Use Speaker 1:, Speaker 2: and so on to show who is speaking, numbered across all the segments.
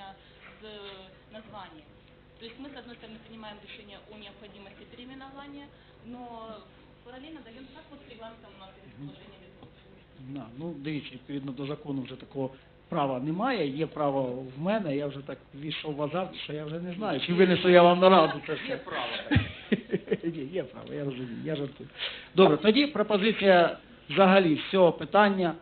Speaker 1: решения с э, названием. То есть мы, с одной стороны, принимаем решение о необходимости переименования, но параллельно даем, как вот с регламентом у нас есть положение
Speaker 2: На, ну, дивіться, відповідно до закону вже такого права немає, є право в мене, я вже так війшов в азарт, що я вже не знаю, чи винесу я вам на раду це все.
Speaker 3: Є право.
Speaker 2: Ні, є право, я розумію, я жартую. Добре, тоді пропозиція взагалі з цього питання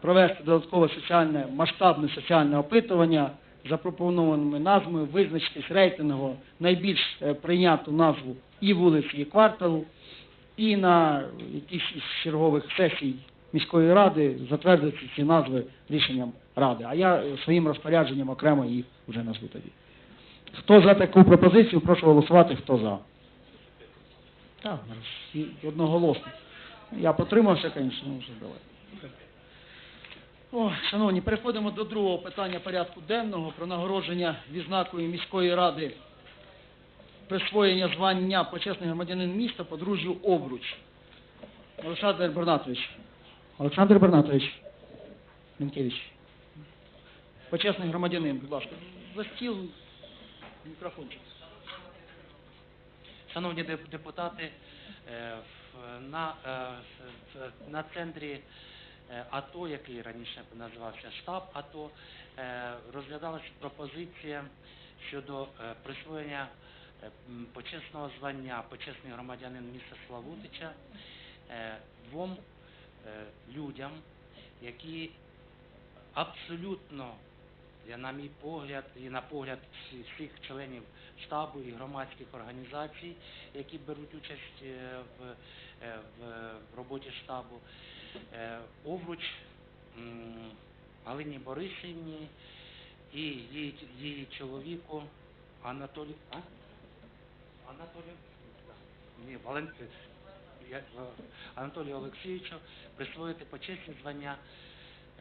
Speaker 2: провести додаткове соціальне, масштабне соціальне опитування запропонованими назвами, визначитись рейтингово найбільш е, прийняту назву і вулиці, і кварталу, і на якійсь із чергових сесій міської ради затвердити ці назви рішенням ради. А я е, своїм розпорядженням окремо їх вже назву тоді. Хто за таку пропозицію, прошу голосувати, хто за. Так, одноголосно. Я потримався, звісно, ну вже давай. О, шановні, переходимо до другого питання порядку денного про нагородження відзнакою міської ради присвоєння звання почесний громадянин міста подружжю Обруч. Олександр Бернатович. Олександр Бернатович. Лінкевич. Почесний громадянин, будь ласка. За стіл мікрофончик.
Speaker 3: Шановні деп- депутати, е, на, е, на центрі АТО, який раніше називався штаб АТО, е, розглядалася пропозиція щодо е, присвоєння е, почесного звання почесний громадянин міста Славутича е, двом е, людям, які абсолютно, на мій погляд і на погляд всіх членів штабу і громадських організацій, які беруть участь е, в, е, в роботі штабу, е, Овруч Галині Борисівні і її, її чоловіку Анатолію. А? Анатолію? Ні, Валент... е, Анатолію Олексійовичу присвоїти почесні звання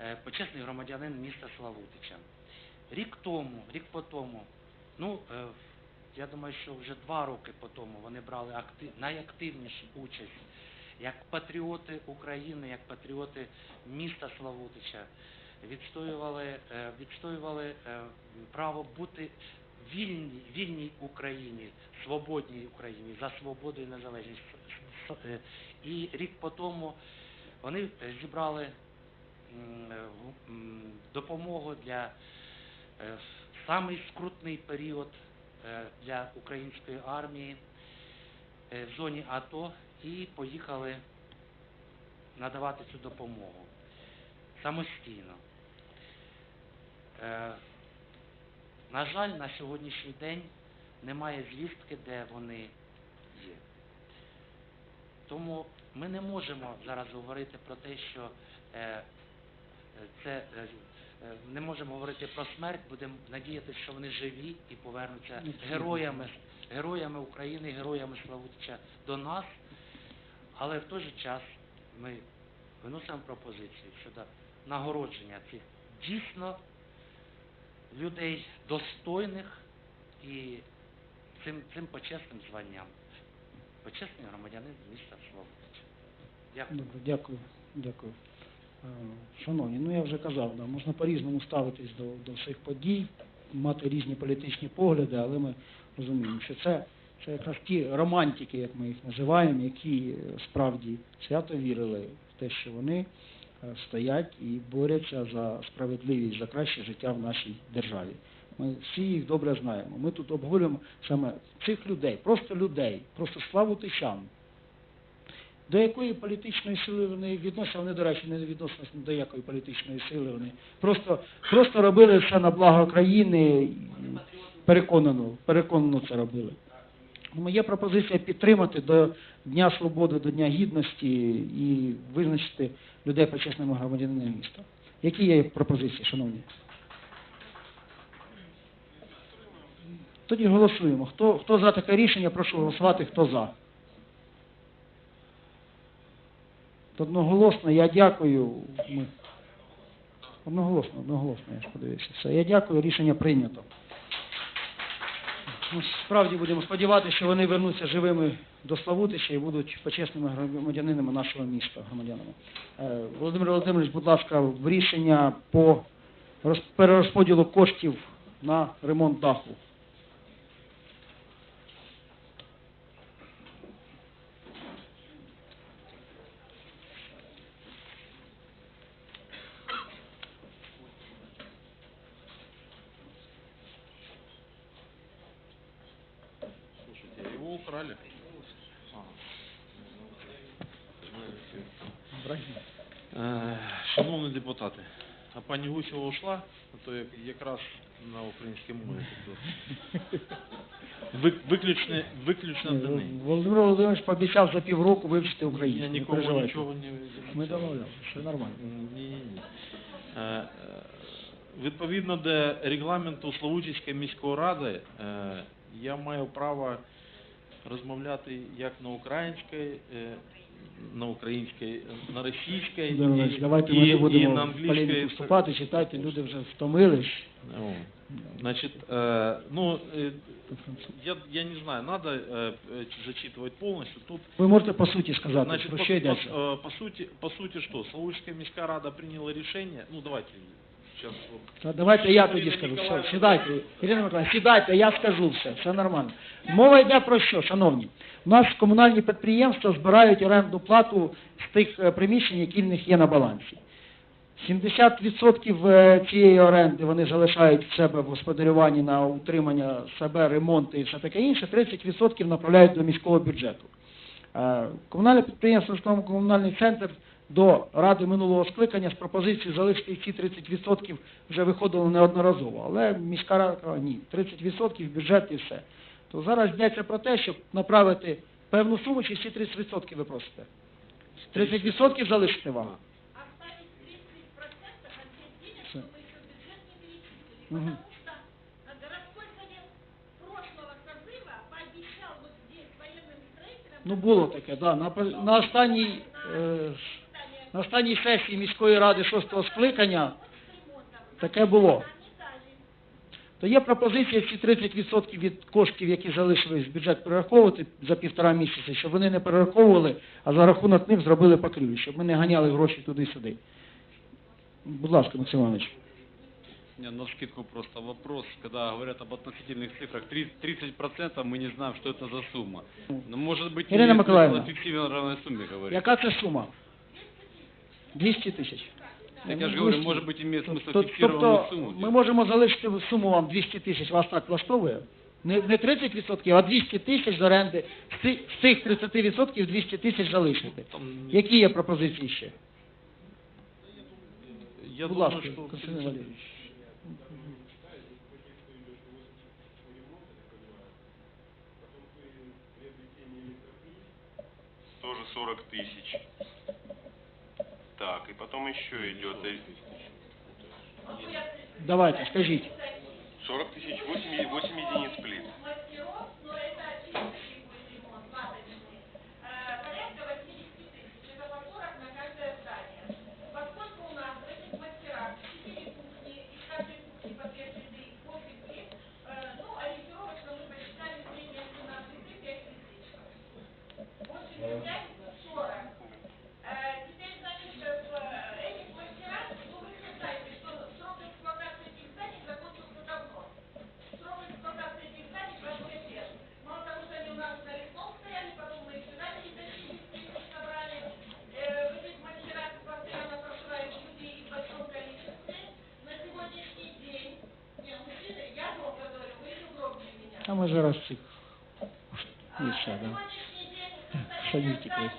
Speaker 3: е, почесний громадянин міста Славутича. Рік тому, рік по тому, ну, е, я думаю, що вже два роки по тому вони брали актив, найактивнішу участь як патріоти України, як патріоти міста Славутича, відстоювали, е, відстоювали е, право бути вільній, вільній Україні, свободній Україні, за свободу і незалежність. Е, І рік по тому вони зібрали допомогу для самий скрутний період для української армії в зоні АТО і поїхали надавати цю допомогу самостійно. Е, На жаль, на сьогоднішній день немає звістки, де вони є. Тому ми не можемо зараз говорити про те, що е, це е, е, не можемо говорити про смерть, будемо надіятися, що вони живі і повернуться героями, героями України, героями Славутича до нас. Але в той же час ми виносимо пропозицію щодо нагородження цих дійсно людей достойних і цим, цим почесним званням. Почесний громадянин міста Славутича. Дякую.
Speaker 2: Дякую, дякую. Е, Шановні, ну я вже казав, да, можна по-різному ставитись до, до всіх подій, мати різні політичні погляди, але ми розуміємо, що це, це якраз ті романтики, як ми їх називаємо, які е, справді свято вірили в те, що вони е, стоять і борються за справедливість, за краще життя в нашій державі. Ми всі їх добре знаємо. Ми тут обговорюємо саме цих людей, просто людей, просто славу тичан. До якої політичної сили вони відносяться, вони, до речі, не відносились ні до якої політичної сили. Вони просто, просто робили все на благо країни, переконано, переконано це робили. Є пропозиція підтримати до Дня Свободи, до Дня Гідності і визначити людей почесними громадянами міста. Які є пропозиції, шановні? Тоді голосуємо. Хто, хто за таке рішення, прошу голосувати, хто за. Одноголосно, я дякую. Ми... Одноголосно, одноголосно, я ж подивився. Все, я дякую, рішення прийнято. Ми справді будемо сподіватися, що вони вернуться живими до Славутича і будуть почесними громадянинами нашого міста, громадянами. Е, Володимир Володимирович, будь ласка, в рішення по перерозподілу коштів на ремонт даху.
Speaker 4: Его. Е, Шановні депутати, а пані Гусєва ушла, а то якраз на українській мові. Ви- Виключне, виключно до неї.
Speaker 2: Володимир Володимирович пообіцяв за півроку вивчити українську. не
Speaker 4: нікому
Speaker 2: переживайте.
Speaker 4: нічого не
Speaker 2: Ми домовлялися, все нормально.
Speaker 4: Ні, ні, ні. Е, е, Відповідно до регламенту Славутської міської ради, я маю право розмовляти як на українській, е, на українській, на російській
Speaker 2: Володимир Володимирович,
Speaker 4: і,
Speaker 2: давайте
Speaker 4: і,
Speaker 2: ми не
Speaker 4: і
Speaker 2: будемо
Speaker 4: на
Speaker 2: в полеміку
Speaker 4: англійській.
Speaker 2: вступати, читайте, люди вже втомились.
Speaker 4: О, Значит, э, ну, э, я, я не знаю, надо э, э, зачитывать полностью. Тут
Speaker 2: Ви можете по суті сказати,
Speaker 4: Значит,
Speaker 2: про
Speaker 4: по,
Speaker 2: що йдеться.
Speaker 4: по- э, по сути, по сути что? Славутская міська рада приняла решение. Ну, давайте сейчас. вот.
Speaker 2: та давайте я тоді скажу. Все, сідайте, Ірина Миколаївна, сідайте, я скажу все, все нормально. Мова йде про що, шановні? У нас комунальні підприємства збирають орендну плату з тих е, приміщень, які в них є на балансі. 70% е, цієї оренди вони залишають в себе в господарюванні на утримання себе, ремонти і все таке інше, 30% направляють до міського бюджету. Е, Комунальне підприємство «Житлово комунальний центр до ради минулого скликання з пропозицією залишити ці 30% вже виходило неодноразово. Але міська рада каже, ні, 30% в бюджет і все. То зараз йдеться про те, щоб направити певну суму, чи всі 30% ви просите? 30% залишити вам?
Speaker 5: оставить 30% от тех денег,
Speaker 2: Всё.
Speaker 5: что мы еще в бюджет не перечислили.
Speaker 2: Мгм.
Speaker 5: Потому что э, городской совет прошлого созыва пообещал вот здесь военным строителям...
Speaker 2: Ну було таке, да. На, пер- на останній е, на останній сесії міської ради шостого скликання таке було. То є пропозиція ці 30% від коштів, які залишились в бюджет, перераховувати за півтора місяця, щоб вони не перераховували, а за рахунок них зробили покрівлю, щоб ми не ганяли гроші туди-сюди. Будь ласка, Максим Іванович.
Speaker 6: Не, на скидку просто вопрос, когда говорят об относительных цифрах, 30%, 30% мы не знаем, что это за сумма. Но может быть,
Speaker 2: Ирина
Speaker 6: имеет смысл
Speaker 2: Николаевна.
Speaker 6: о фиктивной сумме говорить.
Speaker 2: Яка це сума? 200 тисяч.
Speaker 6: Так я же говорю, может быть, имеет смысл
Speaker 2: Тоб-
Speaker 6: фиксированную
Speaker 2: Тобто
Speaker 6: сумму.
Speaker 2: ми можемо залишити суму вам 200 тисяч, вас так влаштовує? Не, не 30%, а 200 тисяч з оренди, з цих- з цих 30% 200 тисяч залишити.
Speaker 4: Там,
Speaker 2: Які є пропозиції ще?
Speaker 4: я
Speaker 2: Будь
Speaker 4: думаю,
Speaker 2: ласка,
Speaker 4: что...
Speaker 2: Константин Валерійович.
Speaker 7: тоже 40 тысяч. Так, и потом еще идет
Speaker 2: Давайте, скажите.
Speaker 7: 40 тысяч, 8, 8 единиц плит.
Speaker 2: А, є ще, да.
Speaker 5: сегодняшний день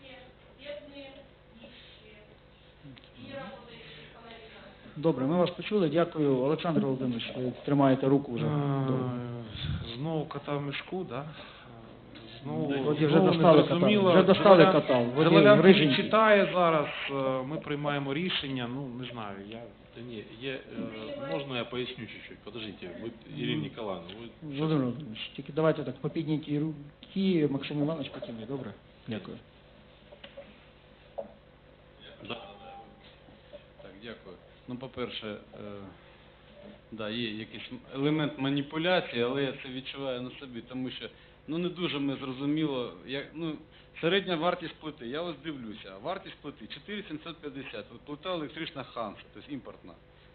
Speaker 5: все бедные, нищие и не работающие половина.
Speaker 2: Добре, ми вас почули. Дякую, Олександр Володимирович. Ви тримаєте руку вже.
Speaker 8: Знову кота в мішку, да? Е, Знову,
Speaker 2: Вроді вже
Speaker 8: знову
Speaker 2: достали кота.
Speaker 8: незрозуміло.
Speaker 2: Вже достали
Speaker 8: Джереля-
Speaker 2: кота. Вроді
Speaker 8: Джереля
Speaker 2: риженький.
Speaker 8: читає зараз, е, ми приймаємо рішення, ну не знаю, я
Speaker 4: Да не, я, э, можно я поясню чуть-чуть? Подождите, вы, Ирина Николаевна, вы
Speaker 2: Володимир Володимирович, тільки давайте так по піднятій руки, Максим Іванович потім ви, добре? Дякую.
Speaker 6: Так, дякую. Ну, по-перше, е, да, є якийсь елемент маніпуляції, але я це відчуваю на собі, тому що ну не дуже ми зрозуміло, як ну середня вартість плити. Я ось дивлюся, вартість плити 4750. От плита електрична Ханса, тобто імпортна.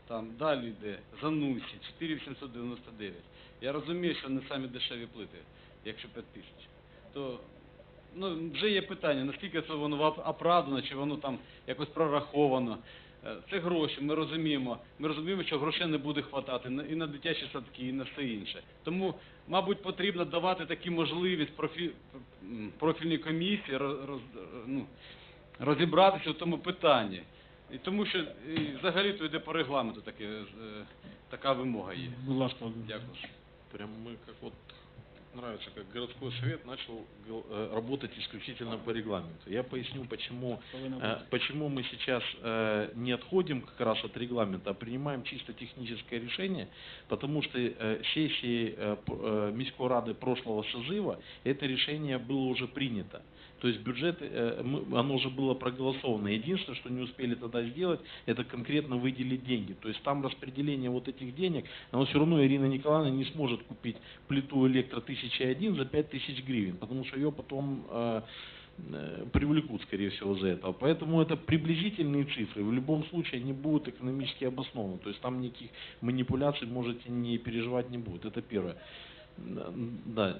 Speaker 6: Там далі йде Занусі 4899. Я розумію, що не самі дешеві плити, якщо 5000. То ну, вже є питання, наскільки це воно оп- оправдано, чи воно там якось прораховано. Е, Це гроші, ми розуміємо. Ми розуміємо, що грошей не буде хватати на- і на дитячі садки, і на все інше. Тому, мабуть, потрібно давати такі можливість профі... профільній комісії роз... ну, розібратися в тому питанні. І тому що і взагалі то йде по регламенту таке, е, така вимога є.
Speaker 2: Будь ласка,
Speaker 6: Дякую.
Speaker 4: прям мы как вот нравится, как городской совет начал э, работать исключительно по регламенту. Я поясню, почему, э, почему мы сейчас э, не отходим как раз от регламента, а принимаем чисто техническое решение, потому что сессии Міської ради прошлого созыва это решение было уже принято. То есть бюджет, э, оно уже было проголосовано. Единственное, что не успели тогда сделать, это конкретно выделить деньги. То есть там распределение вот этих денег, но все равно Ирина Николаевна не сможет купить плиту электро 1001 за 5000 гривен, потому что ее потом э, э, привлекут, скорее всего, за это. Поэтому это приблизительные цифры. В любом случае они будут экономически обоснованы. То есть там никаких манипуляций можете не переживать не будет. Это первое. Да.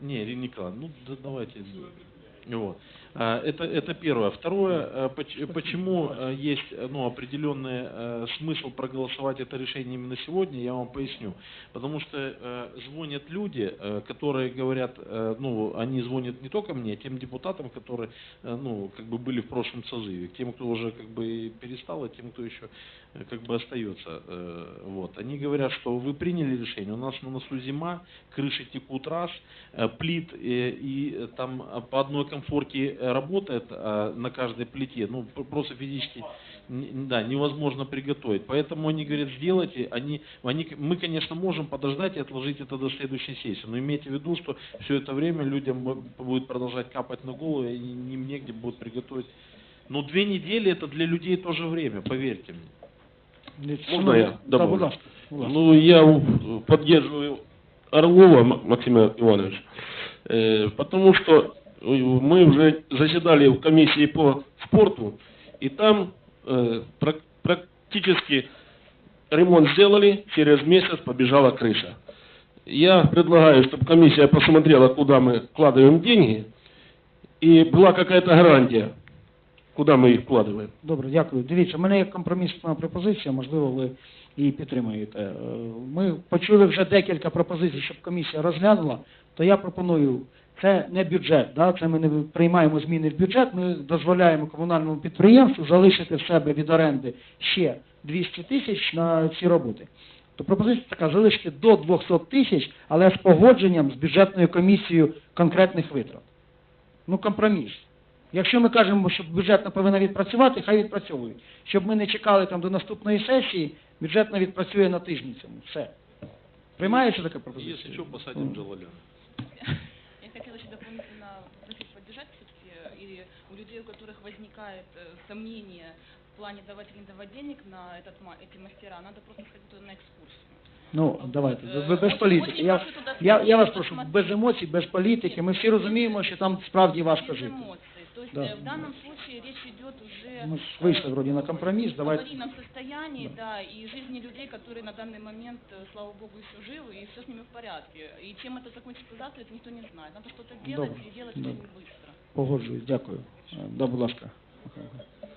Speaker 4: Не, Ирина Николаевна, ну да, давайте. Вот. А, Это, это первое. Второе, э, поч- почему э, есть ну, определенный э, смысл проголосовать это решение именно сегодня, я вам поясню. Потому что звонят люди, которые говорят, ну, они звонят не только мне, а тем депутатам, которые, ну, как бы были в прошлом созыве, тем, кто уже как бы перестал, и тем, кто еще как бы остается. э, Вот. Они говорят, что вы приняли решение, у нас на носу зима, крыши текут раз, э, плит э, и э, там э, по одной комфорке э, работает э, на каждой плите, ну просто физически да, невозможно приготовить. Поэтому они говорят, сделайте, они, они, мы, конечно, можем подождать и отложить это до следующей сессии, но имейте в виду, что все это время людям бу- будет продолжать капать на голову, и им негде будет приготовить. Но две недели это для людей тоже время, поверьте мне.
Speaker 2: Дивіться,
Speaker 9: Можна я добавлю?
Speaker 2: ласка.
Speaker 9: Ну, я поддерживаю Орлова Максима Ивановича, Э, потому что э, мы уже заседали в комиссии по спорту, и там э, прак- практически ремонт сделали, через месяц побежала крыша. Я предлагаю, чтобы комиссия посмотрела, куда мы вкладываем деньги, и была какая-то гарантия, куда мы их вкладываем.
Speaker 2: Добре, дякую. Дивіться, в мене є компромісна пропозиція, можливо, ви її підтримаєте. Е, Ми почули вже декілька пропозицій, щоб комісія розглянула, то я пропоную, це не бюджет, да? це ми не приймаємо зміни в бюджет, ми дозволяємо комунальному підприємству залишити в себе від оренди ще 200 тисяч на ці роботи. То пропозиція така, залишити до 200 тисяч, але з погодженням з бюджетною комісією конкретних витрат. Ну, компроміс. Якщо ми кажемо, що бюджетна повинна відпрацювати, хай відпрацьовує. Щоб ми не чекали там до наступної сесії, бюджетна відпрацює на тижні цьому. Все. Приймається така пропозиція?
Speaker 4: Если что, посадим Джалаля.
Speaker 1: Я хотела еще дополнительно попросить поддержать все-таки, и у людей, у которых возникает э, сомнение в плане давать или не давать денег на этот, ма- эти мастера, надо просто сходить туда на экскурсию.
Speaker 2: Ну, давайте,
Speaker 1: Е,
Speaker 2: ви без
Speaker 1: очень-
Speaker 2: політики.
Speaker 1: очень
Speaker 2: Я,
Speaker 1: прошу туди
Speaker 2: я, я вас
Speaker 1: сходити,
Speaker 2: прошу,
Speaker 1: посмотреть.
Speaker 2: без емоцій, без політики. Ми всі розуміємо, що там справді важко
Speaker 1: Без
Speaker 2: жити.
Speaker 1: эмоций. То есть
Speaker 2: Да.
Speaker 1: э, в данном случае речь идет уже
Speaker 2: Ми ж
Speaker 1: э,
Speaker 2: вийшли вроді на компроміс,
Speaker 1: в
Speaker 2: давайте.
Speaker 1: аварийном состоянии, да. и жизни людей, которые на данный момент, э, слава богу, еще живы, и все с ними в порядке. И чем это закончится завтра, это никто не знает. Надо что-то делать
Speaker 2: Добре,
Speaker 1: и делать
Speaker 2: добре.
Speaker 1: очень быстро.
Speaker 2: Погоджуюсь, дякую. Е, Да, будь ласка. Михайло.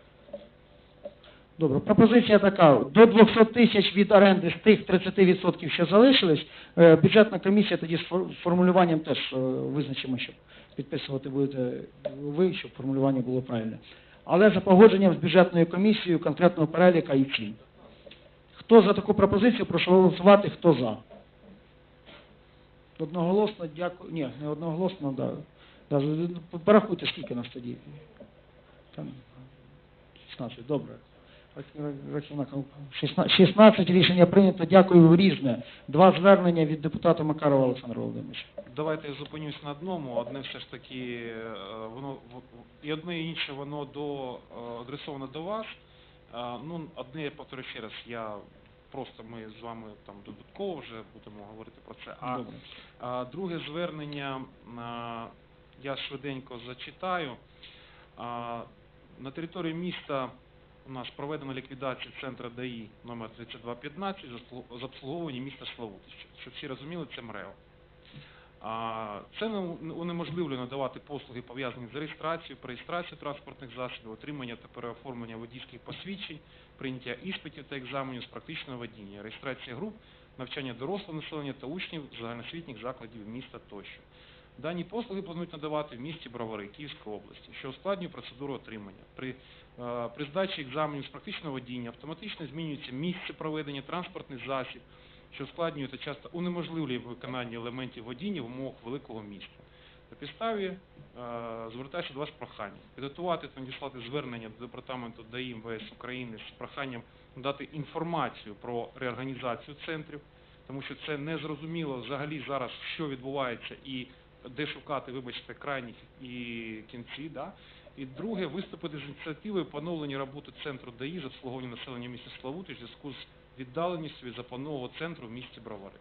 Speaker 2: Добре, пропозиція така. До 200 тисяч від оренди з тих 30%, що залишились, е, бюджетна комісія тоді з формулюванням теж е, визначимо, щоб підписувати будете ви, щоб формулювання було правильне. Але за погодженням з бюджетною комісією конкретного переліка і цін. Хто за таку пропозицію, прошу голосувати, хто за. Одноголосно, дякую. Ні, не одноголосно, да. Порахуйте, скільки нас тоді. Там 16, добре. Рах- рахунок, 16 16 рішення прийнято. Дякую. Різне. Два звернення від депутата Макарова Олександра Володимировича.
Speaker 8: Давайте я зупинюсь на одному. Одне все ж таки, е, воно і одне і інше воно до е, адресовано до вас. Е, Ну, одне я повторю ще раз, я просто ми з вами там додатково вже будемо говорити про це. А,
Speaker 2: Добре.
Speaker 8: а друге звернення я швиденько зачитаю. На території міста у нас проведена ліквідація центру ДАІ номер 3215 з обслуг- обслуговування міста Славутище. Щоб всі розуміли, це МРЕО. Це не- унеможливлює надавати послуги, пов'язані з реєстрацією, пререєстрацією транспортних засобів, отримання та переоформлення водійських посвідчень, прийняття іспитів та екзаменів з практичного водіння, реєстрація груп, навчання дорослого населення та учнів загальноосвітніх закладів міста тощо. Дані послуги планують надавати в місті Бровари Київської області, що ускладнює процедуру отримання. При, е, при здачі екзаменів з практичного водіння автоматично змінюється місце проведення, транспортний засіб, що ускладнює та часто унеможливлює виконання елементів водіння в умовах великого міста. На підставі е, звертаюся до вас з проханням підготувати та надіслати звернення до департаменту ДАІ МВС України з проханням надати інформацію про реорганізацію центрів, тому що це не зрозуміло взагалі зараз, що відбувається і де шукати, вибачте, крайніх і кінці. Да? І друге, виступити з ініціативою поновлення роботи центру ДАІ з обслуговування населення міста Славути в зв'язку з віддаленістю від запланованого центру в місті Бровари.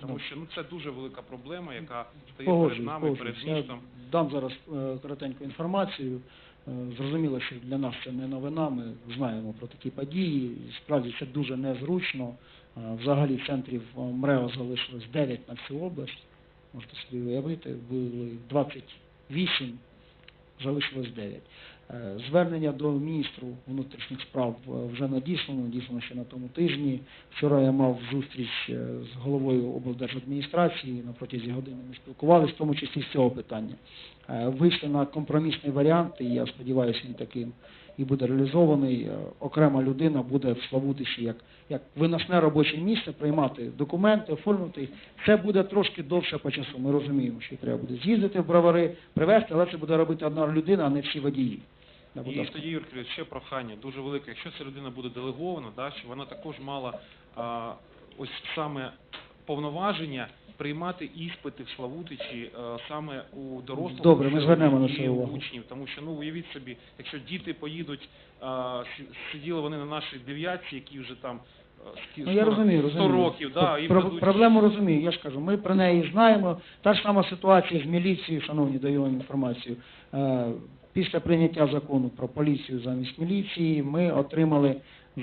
Speaker 8: Тому що ну це дуже велика проблема, яка стає перед
Speaker 2: Погоджуюсь,
Speaker 8: нами, перед
Speaker 2: погоджуюсь. Я
Speaker 8: містом.
Speaker 2: дам зараз е, коротеньку інформацію. Е, Зрозуміло, що для нас це не новина, ми знаємо про такі події. І Справді це дуже незручно. Е, Взагалі центрів е, МРЕО залишилось 9 на всю область. Можете собі уявити, були 28, залишилось 9. Е, Звернення до міністру внутрішніх справ е, вже надіслано, надіслано ще на тому тижні. Вчора я мав зустріч е, з головою облдержадміністрації, на протязі години ми спілкувалися, в тому числі з цього питання. Вийшли на компромісний варіант, і я сподіваюся, він таким і буде реалізований. Е, Окрема людина буде в Славутищі як, як виносне робоче місце, приймати документи, оформити. їх. Це буде трошки довше по часу. Ми розуміємо, що треба буде з'їздити в бровари, привезти, але це буде робити одна людина, а не всі водії.
Speaker 8: І тоді, Юрій ще прохання дуже велике. Якщо ця людина буде делегована, да, щоб вона також мала а, ось саме повноваження приймати іспити в Славутичі а, саме у дорослих
Speaker 2: Добре, ми звернемо на
Speaker 8: у
Speaker 2: увагу.
Speaker 8: учнів. Тому що ну уявіть собі, якщо діти поїдуть, сі- сиділи вони на нашій дев'ятці, які вже там скі-
Speaker 2: Ну, я
Speaker 8: 100
Speaker 2: розумію,
Speaker 8: 100
Speaker 2: розумію.
Speaker 8: років, да, і
Speaker 2: Про-
Speaker 8: дадуть
Speaker 2: Проблему розумію, я ж кажу, ми про неї знаємо. Та ж сама ситуація з міліцією, шановні, даю вам інформацію. Е, Після прийняття закону про поліцію замість міліції ми отримали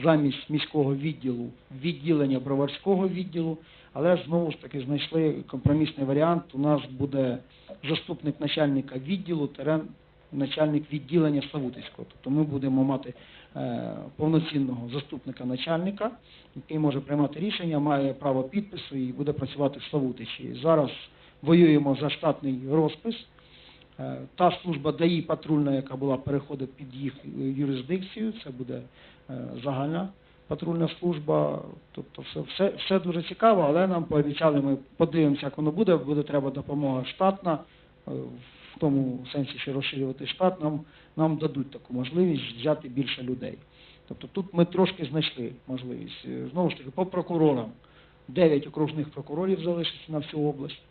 Speaker 2: замість міського відділу відділення броварського відділу, але знову ж таки знайшли компромісний варіант. У нас буде заступник начальника відділу, терен начальник відділення Славутицького. Тобто ми будемо мати е, повноцінного заступника начальника, який може приймати рішення, має право підпису і буде працювати в Славутичі. Зараз воюємо за штатний розпис. Е, Та служба ДАІ патрульна, яка була, переходить під їх е, юрисдикцію, це буде загальна патрульна служба. Тобто все, все, все дуже цікаво, але нам пообіцяли, ми подивимося, як воно буде, буде треба допомога штатна, е, в тому сенсі, що розширювати штат, нам, нам дадуть таку можливість взяти більше людей. Тобто тут ми трошки знайшли можливість. Е, Знову ж таки, по прокурорам. Дев'ять окружних прокурорів залишиться на всю область.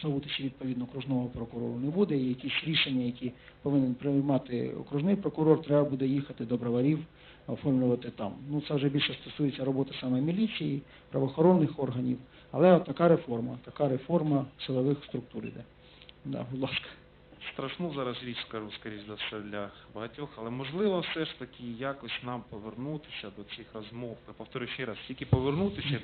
Speaker 2: Славутичі, відповідно, окружного прокурору не буде, і якісь рішення, які повинен приймати окружний прокурор, треба буде їхати до броварів, оформлювати там. Ну, це вже більше стосується роботи саме міліції, правоохоронних органів, але от така реформа, така реформа силових структур іде. Да, будь ласка.
Speaker 8: страшну зараз річ скажу, скоріш за все, для багатьох, але можливо все ж таки якось нам повернутися до цих розмов. Я повторю ще раз, тільки повернутися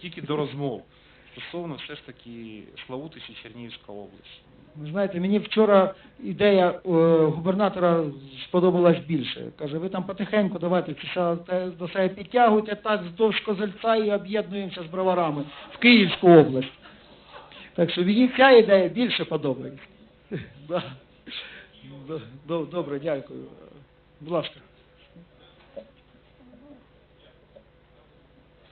Speaker 8: тільки до розмов стосовно все ж таки Славутичі Чернігівська область.
Speaker 2: Ви знаєте, мені вчора ідея е, губернатора сподобалась більше. Каже, ви там потихеньку давайте до себе підтягуйте так вздовж Козельця і об'єднуємося з броварами в Київську область. Так що мені ця ідея більше подобається. Добре, дякую. Будь ласка.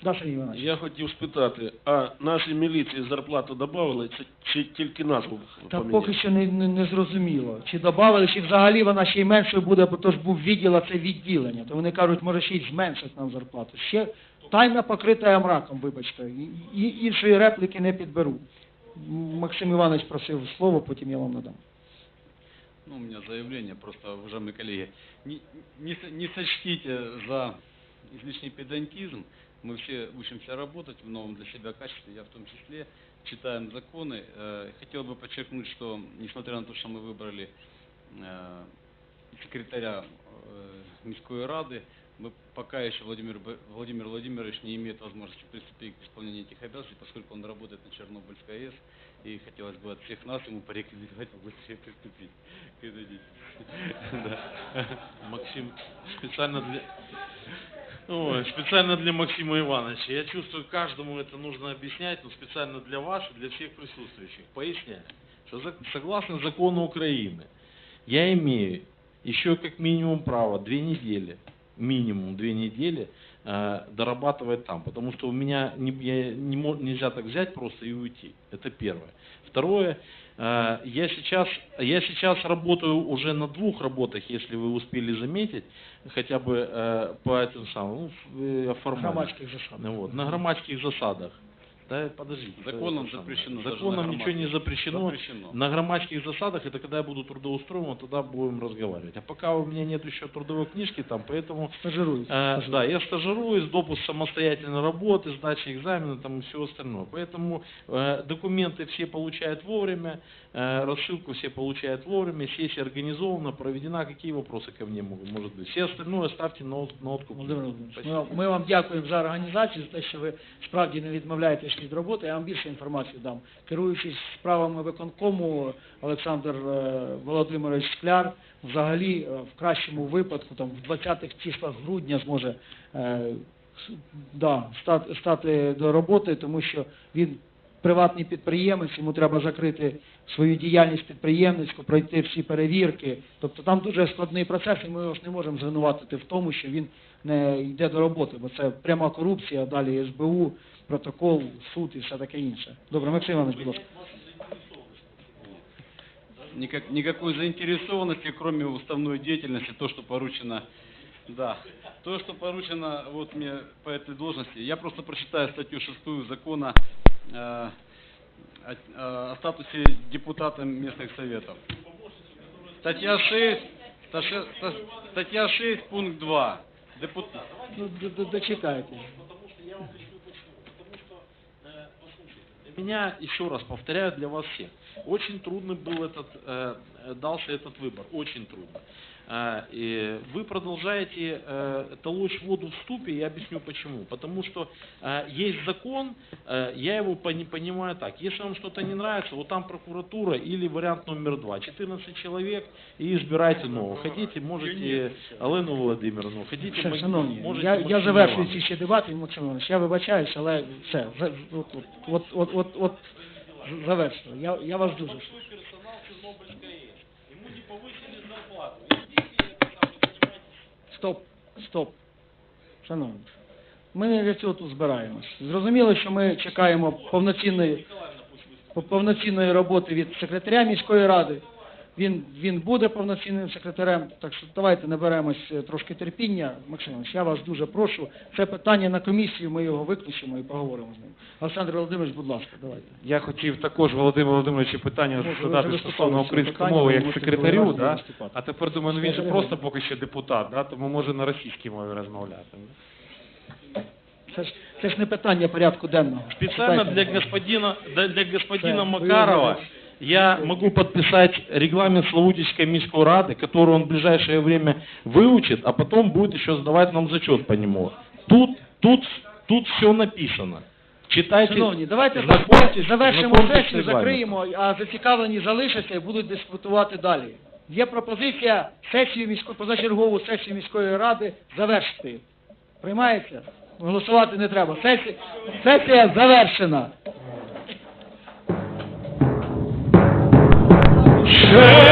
Speaker 2: Да, Сергій Іванович.
Speaker 9: Я хотів спитати, а нашій міліції зарплату додавали, чи, чи тільки назву
Speaker 2: Та
Speaker 9: поміняли?
Speaker 2: поки що не, не, не зрозуміло. Чи додали, чи взагалі вона ще й меншою буде, бо то ж був відділ, а це відділення. То вони кажуть, може ще й зменшать нам зарплату. Ще тайна покрита мраком, вибачте. І, і іншої репліки не підберу. Максим Іванович просив слово, потім я вам надам.
Speaker 6: Ну, у меня заявление, просто, уважаемые коллеги, не, не, со- не сочтите за излишний педантизм. Мы все учимся работать в новом для себя качестве, я в том числе, читаем законы. Э, Хотел бы подчеркнуть, что несмотря на то, что мы выбрали э, секретаря э, Мирской Рады, мы пока еще Владимир, Владимир Владимирович не имеет возможности приступить к исполнению этих обязанностей, поскольку он работает на Чернобыльской АЭС, и хотелось бы от всех нас ему порекомендовать побыстрее приступить к этой деятельности.
Speaker 4: Максим, специально для... Ой, специально для Максима Ивановича. Я чувствую, каждому это нужно объяснять, но специально для вас и для всех присутствующих. Поясняю, что согласно закону Украины, я имею еще как минимум право две недели, минимум две недели э, дорабатывать там, потому что у меня не, я не нельзя так взять просто и уйти. Это первое. Второе, э, я сейчас, я сейчас работаю уже на двух работах, если вы успели заметить, хотя бы э, по этим самым, ну, э, формально.
Speaker 2: Громадських засад.
Speaker 4: Ну вот, на громадских засадах. Да, подождите.
Speaker 6: Законом запрещено
Speaker 4: Законом ничего не запрещено.
Speaker 6: Запрещено.
Speaker 4: На громадских засадах, это когда я буду трудоустроен, тогда будем разговаривать. А пока у меня нет еще трудовой книжки там, поэтому
Speaker 2: Стажируюсь.
Speaker 4: Э, да, я стажируюсь, допуск самостоятельной работы, сдача экзамена там и все остальное. Поэтому э, документы все получают вовремя, э, рассылку все получают вовремя, сессия организована, проведена. Какие вопросы ко мне могут, может быть? Все остальное ставьте на, от- на откуп.
Speaker 2: Володимир Володимирович, ми,
Speaker 4: Спасибо.
Speaker 2: вам- ми вам дякуємо за організацію, за те, що ви справді не відмовляєтесь від роботи. Я вам більше інформації дам. Керуючись справами виконкому, Олександр е, Володимирович Скляр взагалі е, в кращому випадку, там в 20-х числах грудня зможе е, с- да, стати, стати до роботи, тому що він приватний підприємець, йому треба закрити свою діяльність підприємницьку, пройти всі перевірки. Тобто там дуже складний процес, і ми його не можемо звинуватити в тому, що він не йде до роботи, бо це пряма корупція, далі СБУ, протокол, суд і все таке інше. Добре, Максим Іванович, будь ласка.
Speaker 6: Никак, никакой заинтересованности, кроме уставной деятельности, то, что поручено, да, то, что поручено вот мне по этой должности. Я просто прочитаю статью 6 закона э, о, о статусе депутата местных советов. Статья 6, статья, статья 6, пункт 2. Депутат.
Speaker 2: Ну, д- д- дочекайте.
Speaker 4: Потому что я вам объясню почему. Потому что, э, послушайте, для меня, еще раз повторяю, для вас всех, очень трудный был этот, э, э, дался этот выбор, очень трудно. Э, и вы продолжаете э, толочь воду в ступе, я объясню почему. Потому что э, есть закон, э, я его пони- понимаю так. Если вам что-то не нравится, вот там прокуратура или вариант номер два. 14 человек и избирайте нового. Хотите, можете Олену Владимировну, хотите,
Speaker 2: Все,
Speaker 4: Маг-
Speaker 2: шановні,
Speaker 4: можете
Speaker 2: я, я
Speaker 4: Максима
Speaker 2: завершую ці
Speaker 4: Івановича.
Speaker 2: ще дебати, Максим Іванович, я вибачаюсь, але все, за- от, от, от, от, от, от завершую. Я, я вас дуже прошу.
Speaker 4: Большой персонал Чернобыльской АЭС. Ему не повысили зарплату. Идите, это самое, занимайтесь.
Speaker 2: Стоп, стоп. Шановні, ми не для цього тут збираємось. Зрозуміло, що ми чекаємо повноцінної, повноцінної роботи від секретаря міської ради. Він, він буде повноцінним секретарем, так що давайте наберемось е, трошки терпіння. Максим я вас дуже прошу. Це питання на комісію, ми його виключимо і поговоримо з ним. Олександр Володимирович, будь ласка, давайте.
Speaker 8: Я хотів також Володимиру Володимировичу питання задати стосовно української мови як секретарю, да? а тепер думаю, ну він же просто поки що депутат, да? тому може на російській мові розмовляти.
Speaker 2: Це ж, це ж не питання порядку денного.
Speaker 4: Специально
Speaker 2: Читайте.
Speaker 4: для господина, для, для господина Макарова я могу подписать регламент Славутичской Мирской Рады, который он в ближайшее время выучит, а потом будет еще сдавать нам зачет по нему. Тут, тут, тут все написано. читайте,
Speaker 2: Шановні, давайте
Speaker 4: знакомьтесь,
Speaker 2: завершимо
Speaker 4: знакомьтесь з
Speaker 2: сесію,
Speaker 4: регламентом.
Speaker 2: закриємо, а зацікавлені залишаться і будуть дискутувати далі. Є пропозиція сесію міської, позачергову сесію міської ради завершити. Приймається? Голосувати не треба. Сесія, сесія завершена.
Speaker 10: Ще